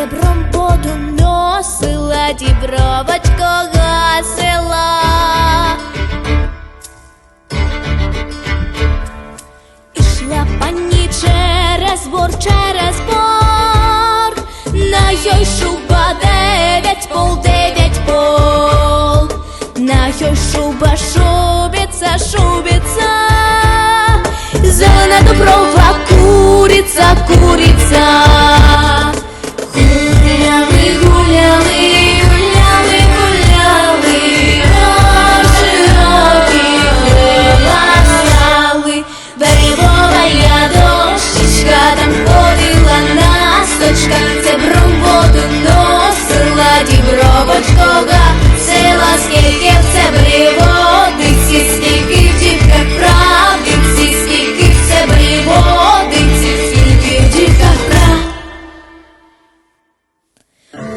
Цебром подоносила, дібровочко гасила. Ішла пані через бор, через бор, на йой шуба дев'ять пол, дев'ять пол, на йой шуба шубіця, шубіця, зелена доброва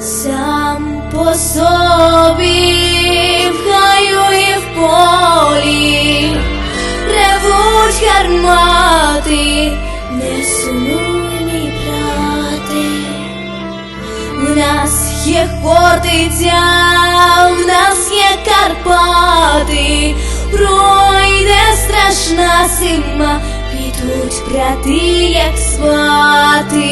Сам по собі в гаю і в полі ревуть гармати, не сумуй, мій брате. В нас є Хортиця, в нас є Карпати, пройде страшна зима, підуть брати, як свати.